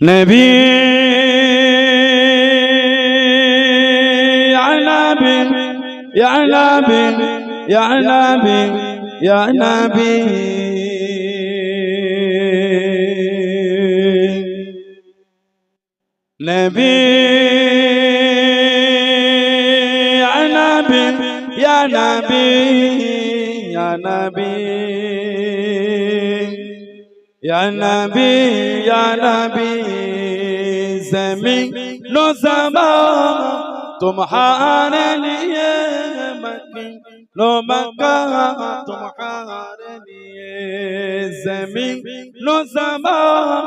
নবী আনাবি আনাবি আনাবি আনাবি নবী আনাবি আনাবি আনাবি يا نبي يا نبي زمين نو زمان تم حار لي مكين نو لو تم تمہارے لي زمين نو زمان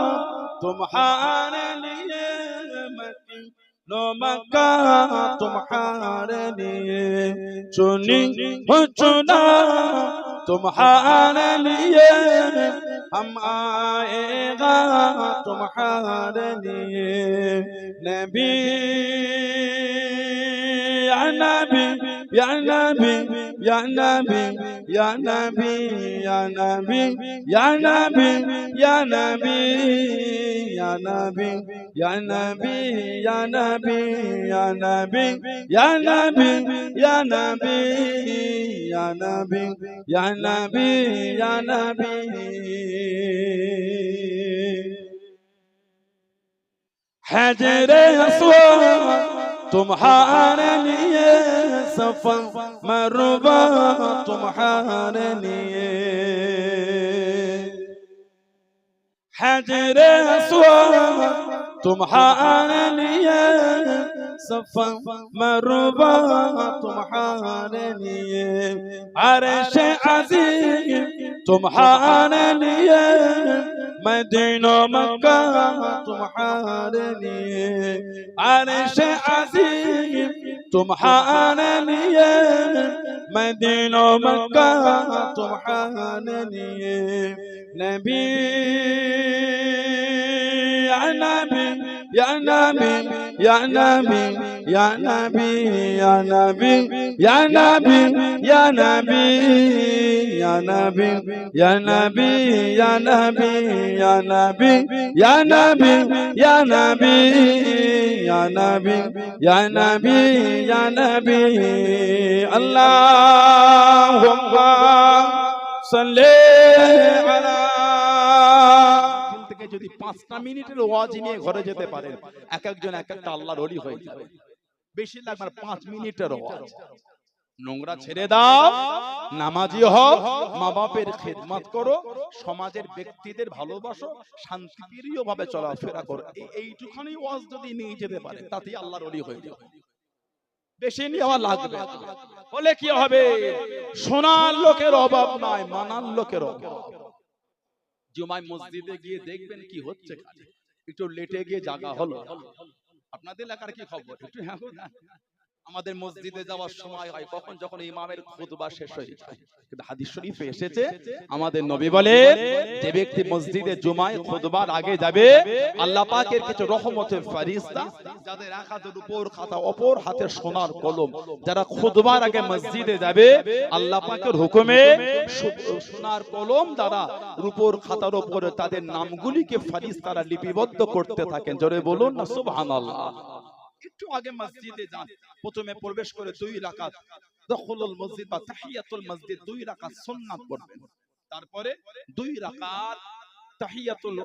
تمہارے لي مكين نو مکہ تم لیے لي ہو چنا नो मक्का तुम्हारे लिए चुनी हो चुना तुम्हारे लिए हम आएगा तुम्हारे लिए नबी या नबी या नबी या नबी या नबी या नबी या नबी या नबी يا نبي يا نبي يا نبي يا نبي يا نبي يا نبي يا نبي يا نبي يا نبي. حجر أسود تمحارني سفا مربا تمحارني حجر اسود تمہارے لیے صفا مربع تمہارے لیے عرش عظیم تمہارے لیے مدينة مکہ تمہارے لیے عرش عظیم تمہارے مدينة مكة مکہ تمہارے لیے يا نبي يا نبي يا نبي يا نبي يا نبي يا نبي يا نبي يا نبي يا نبي يا نبي يا نبي يا نبي يا نبي يا نبي يا نبي اللهم صل على যদি পাঁচটা মিনিটের ওয়াজ নিয়ে ঘরে যেতে পারেন এক একজন এক একটা আল্লাহর অলি হয়ে যাবে। বেশি লাগবে পাঁচ মিনিটের ওয়াজ। নোংরা ছেড়ে দাও নামাজি হও মা বাপের খেদমত করো সমাজের ব্যক্তিদের ভালোবাসো শান্তিপ্রিয় ভাবে চলাফেরা করো। এইটুখানি ওয়াজ যদি নিয়ে যেতে পারে তাতেই আল্লাহর অলি হয়ে যাবে। বেশি নেওয়া লাগবে বলে কি হবে? সোনার লোকের অভাব নাই মানার লোকের অভাব। জুমায় মসজিদে গিয়ে দেখবেন কি হচ্ছে একটু লেটে গিয়ে জাগা হলো। আপনাদের এলাকার কি খবর? একটু হ্যাঁ। আমাদের মসজিদে যাওয়ার সময় হয় কখন যখন ইমামের খুতবা শেষ হয়ে যায়। কিন্তু হাদিস শরীফে এসেছে আমাদের নবী বলে যে ব্যক্তি মসজিদে জুমায় খুতবার আগে যাবে আল্লাহ পাকের কিছু রহমতের ফেরেশতা যাদের এক হাতের উপর খাতা অপর হাতে সোনার কলম যারা খুতবার আগে মসজিদে যাবে আল্লাহ পাকের হুকুমে সোনার কলম দ্বারা রূপোর খাতার উপরে তাদের নামগুলিকে ফারিস্তারা লিপিবদ্ধ করতে থাকেন। জোরে বলুন না সুবহানাল্লাহ। একটু আগে মসজিদে যান। প্রথমে প্রবেশ করে দুই রাকাত দখলুল মসজিদ বা তাহিয়াতুল মসজিদ দুই রাকাত সুন্নাত পড়বেন। তারপরে দুই রাকাত তাহিয়াতুল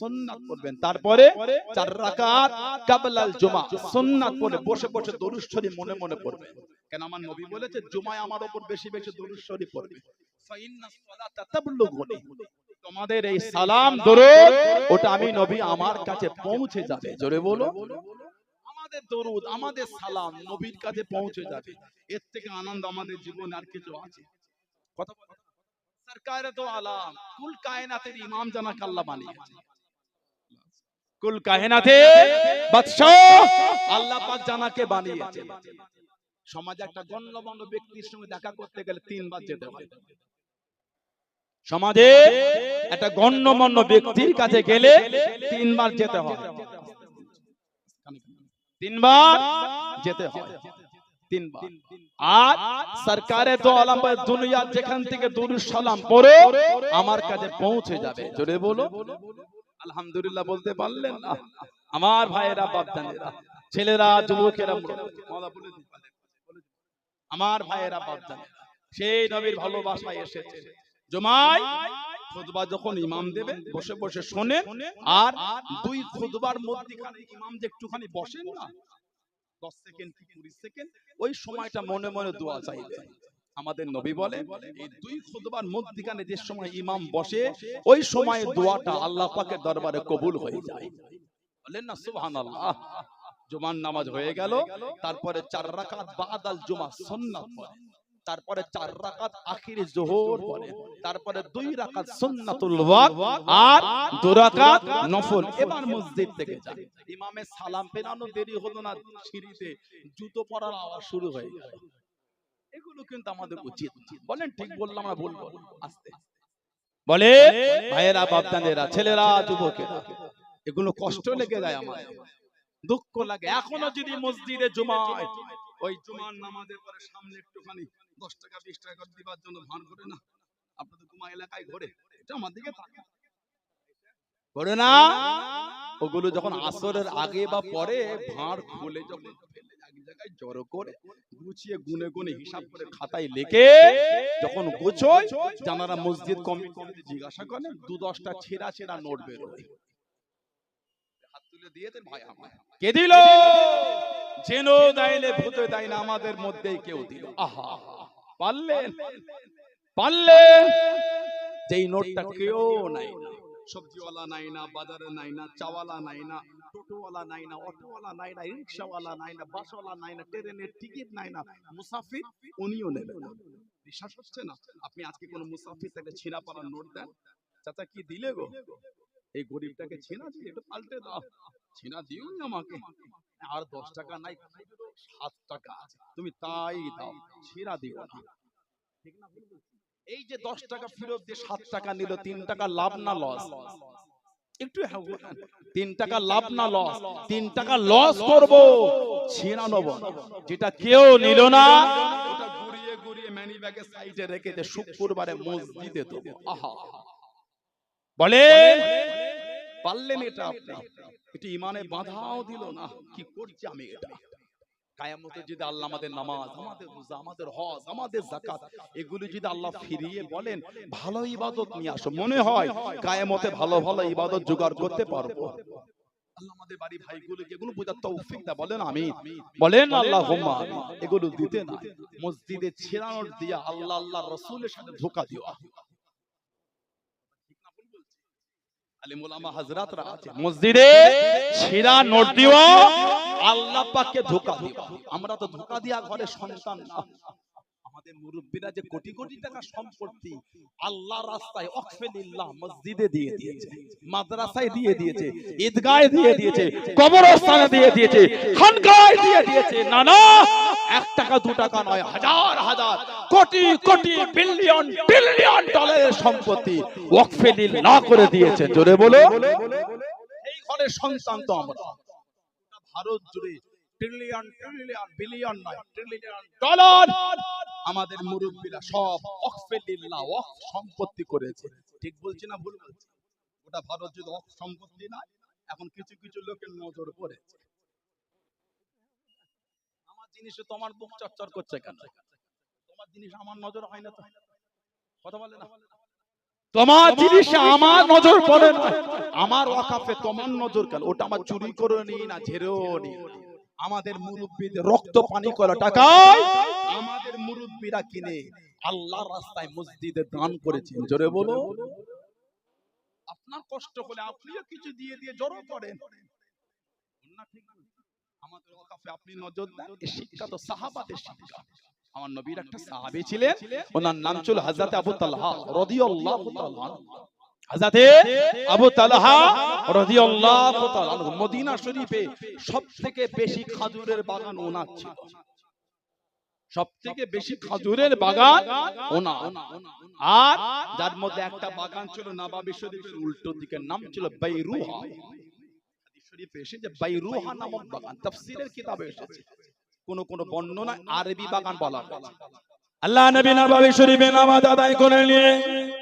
সুন্নাত পড়বেন। তারপরে চার রাকাত জুমা সুন্নাত পড়ে বসে বসে দরুদ শরীফ মনে মনে পড়বেন। কেন আমার নবী বলেছে, জুমায় আমার উপর বেশি বেশি দরুদ শরীফ পড়বে। তোমাদের এই সালাম দরুদ, ওটা আমি নবী আমার কাছে পৌঁছে যাবে। জোরে বলো। আমাদের দরুদ, আমাদের সালাম নবীর কাছে পৌঁছে যাবে। এর থেকে আনন্দ আমাদের জীবনে আর কিছু আছে। কথা তো আলাম, কুল কায়নাতের ইমাম জানা কাল্লা বানিয়েছে। কুল বাদশাহ আল্লাহ পাক জানাকে বানিয়েছে। সমাজে একটা গণ্যমান্য ব্যক্তির সঙ্গে দেখা করতে গেলে তিনবার যেতে হয়। সমাজে একটা গণ্যমান্য ব্যক্তির কাছে গেলে তিনবার যেতে হয়। তিনবার যেতে হয়। আমার আমার ভাইয়েরা, বাপদানেরা, ছেলেরা, যুবকেরা। আমার ভাইয়েরা, বাপদানেরা, সেই নবীর ভালোবাসায় এসেছে। জমাই খুতবা যখন ইমাম দেবে বসে বসে শোনেন আর দুই খুতবার মধ্যখানে ইমাম যে একটুখানি বসেন না দশ সেকেন্ড কি কুড়ি সেকেন্ড ওই সময়টা মনে মনে দোয়া চাইবে আমাদের নবী বলে এই দুই খুতবার মধ্যখানে যে সময় ইমাম বসে ওই সময় দোয়াটা আল্লাহ পাকের দরবারে কবুল হয়ে যায়। বলেন না সুবহানাল্লাহ। জুমার নামাজ হয়ে গেল তারপরে চার রাকাত বাদাল জুমা সুন্নাত পড়ে। তারপরে চার রাকাত আখিরি জোহর পড়ে। তারপরে দুই রাকাত সুন্নাতুল ওয়াক আর দু রাকাত নফল। এবার মসজিদ থেকে যায় ইমামের সালাম পেরানো দেরি হলো না সিঁড়িতে জুতো পরার আওয়াজ শুরু হয়ে গেল। এগুলো কিন্তু আমাদের উচিত বলেন ঠিক বললাম না বলব। আস্তে। বলে ভাইয়েরা বাপদানেরা ছেলেরা যুবকেরা এগুলো কষ্ট লেগে যায় আমার দুঃখ লাগে। এখনও যদি মসজিদে জুমায় ওই জুমার নামাজের পরে সামনে একটুখানি দশ টাকা বিশ টাকা করে দিবার জন্য ভান করে না? আপনাদের কুমা এলাকায় ঘোরে। এটা আমার দিকে তাকান। ঘোরে না? ওগুলো যখন আসরের আগে বা পরে ভাঁড় খুলে যখন জায়গায় জড়ো করে গুছিয়ে গুনে গুনে হিসাব করে খাতায় লিখে যখন গোছয় জানারা মসজিদ কমিটি জিজ্ঞাসা করে দু দশটা ছেঁড়া ছেঁড়া নোট বেরোয়। হাত তুলে দিয়ে দেন ভাই আমার। কে দিল? যেন দাইলে ভূতে দেয় না আমাদের মধ্যেই কেউ দিল। আহা, পারলেন? পারলেন? যেই নোটটা কেউ নাই। সবজিওয়ালা নাই না, বাজারে নাই না, চাওয়ালা নাই না, টোটোওয়ালা নাই না, অটোওয়ালা নাই না, রিক্সাওয়ালা নাই না, বাসওয়ালা নাই না, ট্রেনের টিকিট নাই না, মুসাফির উনিও নেবেন না। বিশ্বাস হচ্ছে না? আপনি আজকে কোন মুসাফির তাকে ছিঁড়া পাড়ার নোট দেন? চাচা কি দিলে গো? এই গরিবটাকে ছিনা দিয়ে একটু পাল্টে দাও। ছিনা দিও আমাকে। আর দশ টাকা নাই সাত টাকা তুমি তাই দাও ছিনা দিও না? এই যে দশ টাকা ফেরত দিয়ে সাত টাকা নিল তিন টাকা লাভ না লস একটু হ্যাঁ তিন টাকা লাভ না লস তিন টাকা লস করব নেব যেটা কেউ নিল না ওটা ঘুরিয়ে ঘুরিয়ে ম্যানি ব্যাগের সাইডে রেখে দে শুক্রবারে মসজিদে দেবো। আহা বলে পারলেন এটা আপনি? এটা ইমানে বাধাও দিল না। কি করছি আমি এটা? কায়ামতে যদি আল্লাহ আমাদের নামাজ আমাদের রোজা আমাদের হজ আমাদের জাকাত এগুলি যদি আল্লাহ ফিরিয়ে বলেন ভালো ইবাদত নিয়ে আসো। মনে হয় কায়ামতে ভালো ভালো ইবাদত জোগাড় করতে পারব। আল্লাহ আমাদের বাড়ি ভাইগুলোকে এগুলো বোঝার তৌফিক দা বলেন আমি বলেন আল্লাহ। এগুলো দিতে না মসজিদে ছেড়ানোর দিয়া আল্লাহ আল্লাহ রসুলের সাথে ধোকা দিও আলিমুলামা হাজরাতরা আছে মসজিদে ছিড়া নোট দিও আল্লাহ পাককে ধোকা দিও আমরা তো ধোকা দিয়া ঘরে সন্তান না। আমাদের মুরব্বীরা যে কোটি কোটি টাকা সম্পত্তি আল্লাহ রাস্তায় অকফেলিল্লাহ মসজিদে দিয়ে দিয়েছে মাদ্রাসায় দিয়ে দিয়েছে ঈদগাহে দিয়ে দিয়েছে কবরস্থানে দিয়ে দিয়েছে খানকায় দিয়ে দিয়েছে না না এক টাকা দু টাকা নয় হাজার হাজার কোটি কোটি বিলিয়ন বিলিয়ন ডলারের সম্পত্তি ওয়াকফেলিল্লাহ করে দিয়েছে। জোরে বলো। এই ঘরের সন্তান তো আমরা। ভারত জুড়ে ট্রিলিয়ন ট্রিলিয়ন বিলিয়ন নয় ট্রিলিয়ন ডলার আমাদের মুরব্বীরা সব অকফেলিল্লাহ ওয়াক সম্পত্তি করেছে। ঠিক বলছি না ভুল বলছি? ওটা ভারত যদি অক সম্পত্তি না এখন কিছু কিছু লোকের নজর পড়েছে আমার জিনিসে তোমার বুক চচ্চর করছে কেন? তোমার জিনিস আমার নজর হয় না তো। কথা বলে না। তোমার জিনিসে আমার নজর পড়ে না। আমার ওয়াকাফে তোমার নজর কেন? ওটা আমার চুরি করে নি না ঝেড়েও নি। আমাদের মুরব্বীদের রক্ত পানি করা টাকায় আমাদের মুরব্বীরা কিনে আল্লাহর রাস্তায় মসজিদে দান করেছেন। জোরে বলো আপনার কষ্ট হলে আপনিও কিছু দিয়ে দিয়ে জড়ো করেন। না ঠিক না? আমাদের ওয়াকাফে আপনি নজর দেন। শিক্ষা তো সাহাবাদের শিক্ষা। আমার নবীর একটা সাহাবী ছিলেন। ওনার নাম ছিল হযরত আবু তালহা রাদিয়াল্লাহু তাআলা আর যার মধ্যে একটা বাগান ছিল নবাবী শরীফের, উল্টো দিকে নাম ছিল বাইরুহা। শরীফে নামক বাগান কিতাবে এসেছে। কোন কোন বর্ণনা আরবি বাগান বলা আল্লাহ নবী নবী শরীফে নামাজ আদায় করে নিয়ে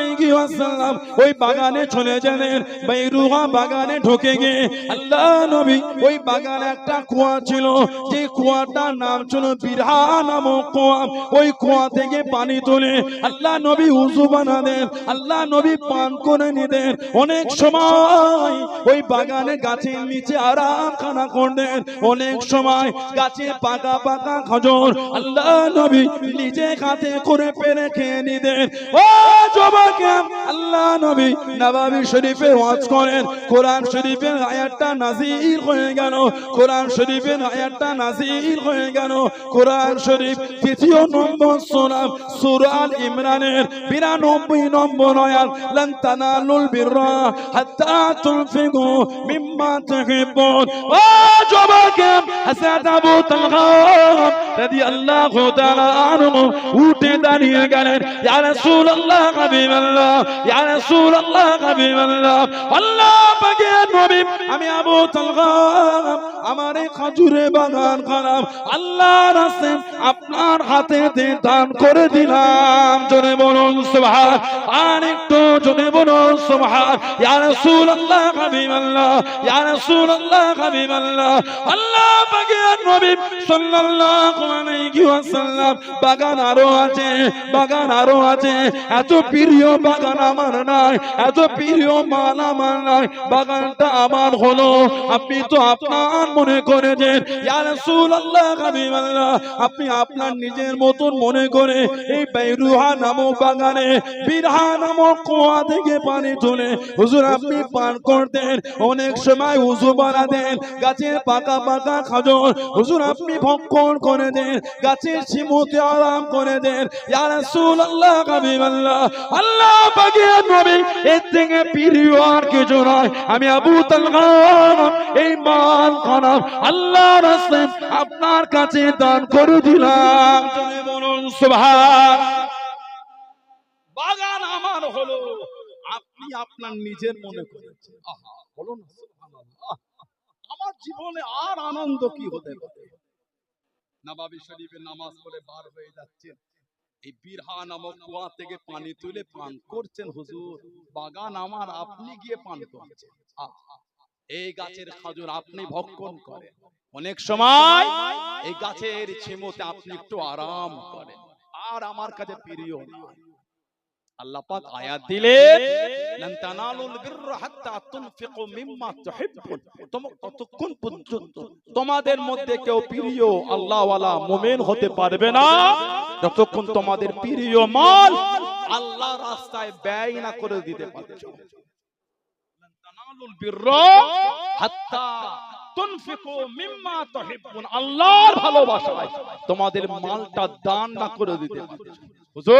ওয়াসাল্লাম ওই বাগানে চলে গেলেন। বাইরুহা বাগানে ঢুকে গিয়ে আল্লাহ নবী ওই বাগানে একটা কুয়া ছিল। যে কুয়াটার নাম ছিল বিরহা নামক কুয়া। ওই কুয়া থেকে পানি তুলে আল্লাহ নবী উজু বানালেন। আল্লাহ নবী পান করে নিতেন অনেক সময় ওই বাগানে গাছের নিচে আরাম খানা করতেন অনেক সময় গাছে পাকা পাকা খজর আল্লাহ নবী নিজে হাতে করে পেরে খেয়ে নিতেন ও যুবকে আল্লাহ নবী নবাবী শরীফে ওয়াজ করেন। কোরআন শরীফের আয়াতটা নাজির হয়ে গেল। কোরআন শরীফের আয়াতটা নাজির হয়ে গেল। কোরআন শরীফ তৃতীয় নম্বর সোনাম সুরাল ইমরানের বিরানব্বই নম্বর আয়াত। লান তানালুল বিররা হাত্তা তুনফিকু মিম্মা তুহিব্বুন। ও যুবকে হযরত আবু তালহা রাদিয়াল্লাহু তাআলা আনহু উঠে দাঁড়িয়ে গেলেন, ইয়া রাসূলুল্লাহ, হাবিবাল্লাহ, ইয়া রাসূলুল্লাহ, হাবিবাল্লাহ, আল্লাহ পাকের নবী, আমি আবু তালহা, আমার এই খাজুরে বাগান খারাপ আল্লাহ রাসূল আপনার হাতে দান করে দিলাম। জোরে বলুন, সুবহান, আর একটু জোরে বলুন, সুবহান, ইয়া রাসূলুল্লাহ, হাবিবাল্লাহ, ইয়া রাসূলুল্লাহ, হাবিবাল্লাহ, আল্লাহ পাকের নবী সাল্লাল্লাহু বাগান আরও আছে, বাগান আরও আছে। এত প্রিয় বাগান আমার এত প্রিয় মাল আমার বাগানটা আমার হলো। আপনি তো আপনার মনে আপনি আপনার নিজের মতন মনে করে এই বাইরুহা নামক বাগানে, বিরহা নামক কুয়া থেকে পানি তুলে, হুজুর আপনি পান করতেন, অনেক সময় উজু বানাতেন, গাছের পাকা পাকা খাজর, হুজুর আপনি ভক্ষণ করে দেন, গাছের শিমুতে আরাম করে দেন। ইয়া আল্লাহ এর থেকে প্রিয় আর কিছু নয়। আমি আবু তালহা, এই মান খারাপ আল্লাহ আপনার কাছে দান করে দিলাম। বলুন সুবহান বাগান আমার হলো, আপনি আপনার নিজের মনে করেছেন আহা, বলুন। আমার জীবনে আর আনন্দ কি হতে পারে? নবাবি শরীফে নামাজ পড়ে বার হয়ে যাচ্ছেন। এই বিরহা নামক কুয়া থেকে পানি তুলে পান করছেন হুজুর। বাগান আমার, আপনি গিয়ে পান করছেন। এই গাছের খাজুর আপনি ভক্ষণ করেন। অনেক সময় এই গাছের ছিমতে আপনি একটু আরাম করেন। আর আমার কাছে প্রিয় নয়। আল্লাহ পাক আয়াত দিলেন লান তানালুল বিররা হাত্তা তুনফিকু মিম্মা তুহিব্বুন। ততক্ষণ পর্যন্ত তোমাদের মধ্যে কেউ প্রিয় আল্লাহ মুমিন হতে পারবে না। যতক্ষণ তোমাদের প্রিয় মাল আল্লাহ রাস্তায় ব্যয় না করে দিতে পারছ লান তানালুল বিররা হাত্তা তুনফিকু মিম্মা তুহিব্বুন আল্লাহর ভালোবাসায় তোমাদের মালটা দান না করে দিতে হুজুর,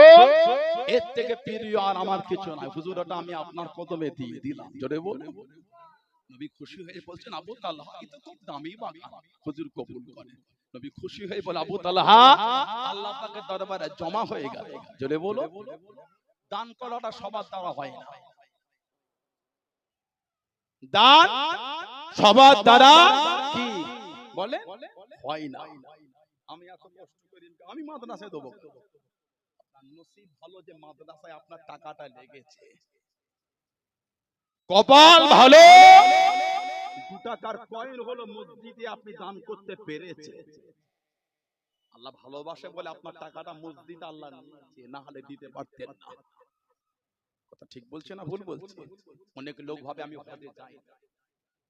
এর থেকে প্রিয় আর আমার কিছু নাই। হুজুর, ওটা আমি আপনার কদমে দিয়ে দিলাম। জোরে বলে নবী খুশি হয়ে বলছেন, আবু এটা দামি বাগান। হুজুর কবুল নবী খুশি হয়ে বলে, আবু তালহা, আল্লাহ পাকের দরবারে জমা হয়ে গেল। জোরে বলো দান করাটা সবার দ্বারা হয় না। দান সবার দ্বারা কি? বলে হয় না। আমি এত কষ্ট করি আমি মাদ্রাসায় দেবো। নসিব ভালো যে মাদ্রাসায় আপনার টাকাটা লেগেছে। কপাল ভালো। দু টাকার কয়েন হলো মসজিদে আপনি দান করতে পেরেছে আল্লাহ ভালোবাসে বলে আপনার টাকাটা মসজিদে আল্লাহ না হলে দিতে পারতেন না। কথা ঠিক বলছে না ভুল বলছে? অনেক লোক ভাবে আমি হজে যাই।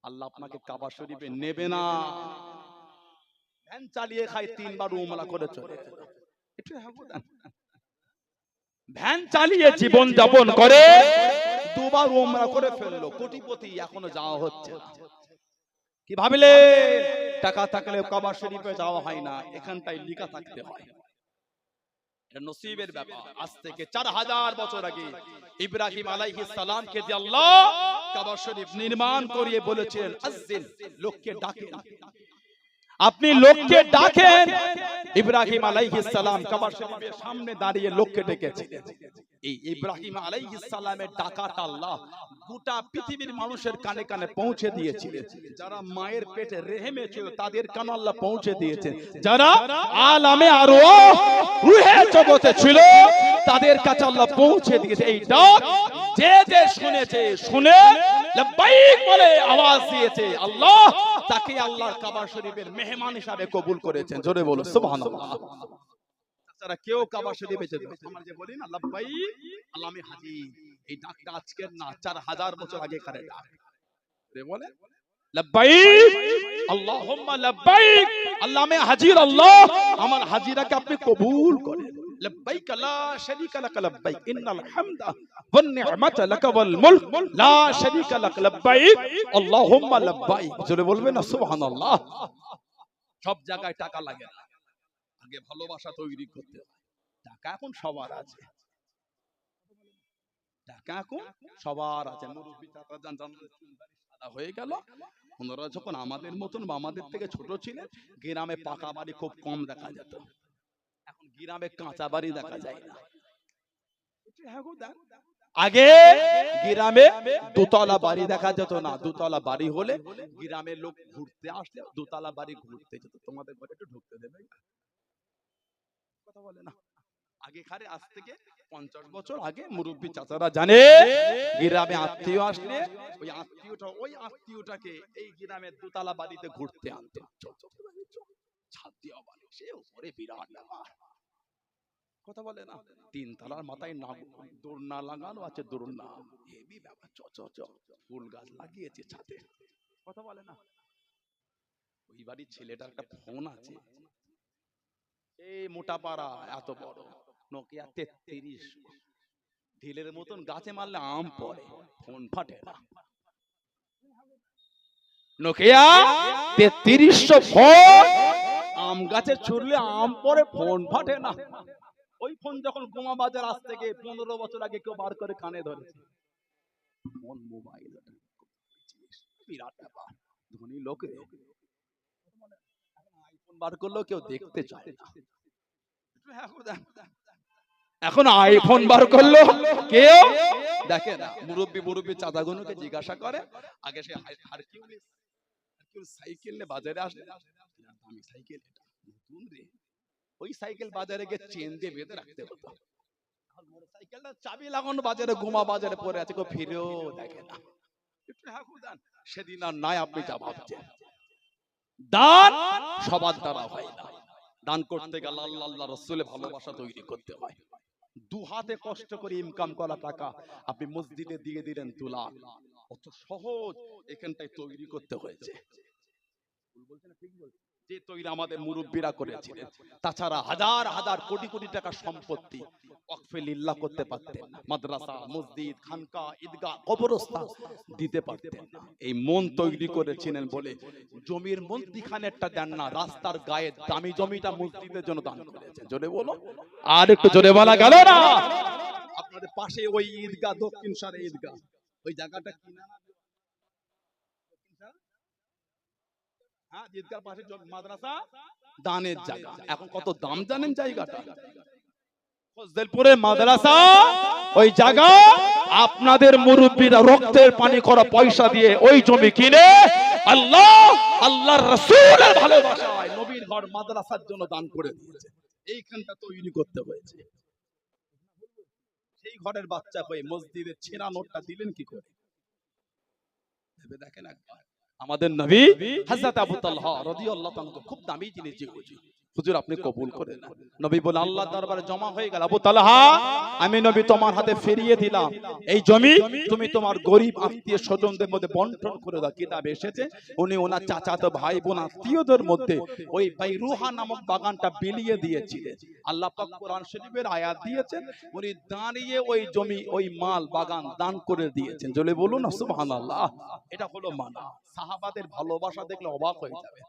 আল্লাহ আপনাকে কাবা শরীফে নেবে না। ভ্যান চালিয়ে খাই তিনবার উমরা করে চলে একটু ভ্যান চালিয়ে জীবন যাপন করে দুবার ওমরা করে ফেলল। কোটিপতি এখনও যাওয়া হচ্ছে না। কি ভাবলে? টাকা থাকলে কাবা শরীফে যাওয়া হয় না। এখানটাই লিখা থাকতে হয়। এটা নসিবের ব্যাপার। আজ থেকে চার হাজার বছর আগে ইব্রাহিম আলাইহিস সালামকে দিয়ে আল্লাহ কাবা শরীফ নির্মাণ করিয়ে বলেছিলেন আজ্জিন লোককে ডাকে। আপনি লোককে ডাকেন। ইব্রাহিম আলাইহিস সালাম শরীফের সামনে দাঁড়িয়ে লোককে ডেকেছিলেন এই ইব্রাহিম আলাইহিস সালামের ডাকাটা আল্লাহ গোটা পৃথিবীর মানুষের কানে কানে পৌঁছে দিয়েছিলেন যারা মায়ের পেটে রেহেমে ছিল তাদের কানে আল্লাহ পৌঁছে দিয়েছেন। যারা আলামে আরও রুহে জগতে ছিল তাদের কাছে আল্লাহ পৌঁছে দিয়েছে। এই ডাক যে যে শুনেছে শুনে আল্লাহ মেহমান হিসাবে কবুল করেছেন। জোরে বলো কেউ কাবা শরীফে যে বলি না আল্লাহ এই ডাকটা আজকের না, চার হাজার বছর আগে কারে ডাক। বলে আল্লাহ হাজির, আল্লাহ, আমার হাজিরাকে আপনি কবুল করেন। لبيك لا شريك لك لبيك إن الحمد والنعمة لك والملك لا شريك لك لبيك اللهم لبيك জোরে বলবেন না সুবহানাল্লাহ সব জায়গায় টাকা লাগে না আগে ভালোবাসা তৈরি করতে হয় টাকা এখন সবার আছে টাকা এখন সবার আছে মুরব্বি চাচা যান যান সাদা হয়ে গেল ওনারা যখন আমাদের মতন বা আমাদের থেকে ছোট ছিলেন গ্রামে পাকা বাড়ি খুব কম দেখা যেত এখন গ্রামে কাঁচা বাড়ি দেখা যায়। না আগে গ্রামে দোতলা বাড়ি দেখা যেত না, দোতলা বাড়ি হলে গ্রামের লোক ঘুরতে আসলে দোতলা বাড়ি ঘুরতে যেত। তোমাদের ঘরে একটু ঢুকতে দেবে। কথা বলে না। আজ থেকে পঞ্চাশ বছর আগে মুরব্বী চাচারা জানে, গ্রামে আত্মীয় আসলে ওই আত্মীয়টা, ওই আত্মীয়টাকে এই গ্রামের দোতলা বাড়িতে ঘুরতে আনতে। ছাদ বাড়ি সে বিরাট ব্যাপার। কথা বলে না? তিন তলার মাথায় না দোলনা লাগানো আছে দোলনা। হেভি ব্যাপার চ চ চ। ফুল গাছ লাগিয়েছে ছাদে। কথা বলে না? ওই বাড়ির ছেলেটার একটা ফোন আছে। এই মোটা পাড়া এত বড়। নোকিয়া তেত্রিশ। ঢিলের মতন গাছে মারলে আম পড়ে ফোন ফাটে না। নোকিয়া তেত্রিশশো ফোন আম গাছে ছুড়লে আম পড়ে ফোন ফাটে না। ওই ফোন যখন গোমা বাজার আজ থেকে পনেরো বছর আগে কেউ বার করে কানে ধরেছে। ফোন, মোবাইল বিরাট ব্যাপার। ধনী লোকে। আইফোন বার করলেও কেউ দেখতে চায় এখন আইফোন বার করল কেউ দেখে না। মুরব্বী মুরব্বী চাচাগুলোকে জিজ্ঞাসা করে, আগে সে সাইকেল নিয়ে বাজারে দামি সাইকেল নতুন রে। ওই সাইকেল বাজারে গিয়ে চেন দিয়ে বেঁধে রাখতে হতো। মোটরসাইকেলটা চাবি লাগানো বাজারে গোমা বাজারে পড়ে আছে কেউ ফিরেও দেখে না। সেদিন আর নাই আপনি যা ভাবছেন। দান সবার দ্বারা হয় না। দান করতে গেলে আল্লাহ আল্লাহ রসুলের ভালোবাসা তৈরি করতে হয়। দু হাতে কষ্ট করে ইনকাম করা টাকা আপনি মসজিদে দিয়ে দিলেন দু লাখ অত সহজ এখানটায় তৈরি করতে হয়েছে। ঠিক বলছি? যে তৈরি আমাদের মুরব্বীরা করেছিলেন। তাছাড়া হাজার হাজার কোটি কোটি টাকা সম্পত্তি ওয়াকফে লিল্লাহ করতে পারতেন না। মাদ্রাসা মসজিদ খানকা ঈদগাহ কবরস্থান দিতে পারতেন না। এই মন তৈরি করেছিলেন বলে জমির মন্ত্রীখানেরটা দেন না রাস্তার গায়ে দামি জমিটা মসজিদের জন্য দান করেছেন। জোরে বলো। আর একটু জোরে বলা গেল না? আপনাদের পাশে ওই ঈদগাহ দক্ষিণ সারে ঈদগাহ। ওই জায়গাটা কিনা না দক্ষিণ সার? হ্যাঁ ঈদগার পাশে মাদ্রাসা? দানের জায়গা। এখন কত দাম জানেন জায়গাটা? ফজলপুরে মাদ্রাসা? ওই জায়গা? আপনাদের মুরব্বীরা রক্তের পানি করা পয়সা দিয়ে ওই জমি কিনে আল্লাহ আল্লাহর রাসূলের ভালোবাসায় নবীর ঘর মাদ্রাসার জন্য দান করে দিয়েছে। এইখানটা তৈরি করতে হয়েছে। সেই ঘরের বাচ্চা হয়ে মসজিদের ছেঁড়া নোটটা দিলেন কি করে? দেখেন একবার। আমাদের নবী হযরত আবু তালহা রাদিয়াল্লাহু তাআলা খুব দামি জিনিস যে হুজুর আপনি কবুল করে নবী বলে আল্লাহ দরবারে জমা হয়ে গেল। আবু তালহা আমি নবী তোমার হাতে ফিরিয়ে দিলাম। এই জমি তুমি তোমার গরিব আত্মীয় স্বজনদের মধ্যে বন্টন করে দাও কিতাব এসেছে। উনি ওনার চাচাতো ভাই বোন আত্মীয়দের মধ্যে ওই বাইরুহা নামক বাগানটা বিলিয়ে দিয়েছিলেন। আল্লাহ পাক কোরআন শরীফের আয়াত দিয়েছেন। উনি দাঁড়িয়ে ওই জমি ওই মাল বাগান দান করে দিয়েছেন। জলে বলুন সুবহানাল্লাহ। এটা হলো মানা। সাহাবাদের ভালোবাসা দেখলে অবাক হয়ে যাবে।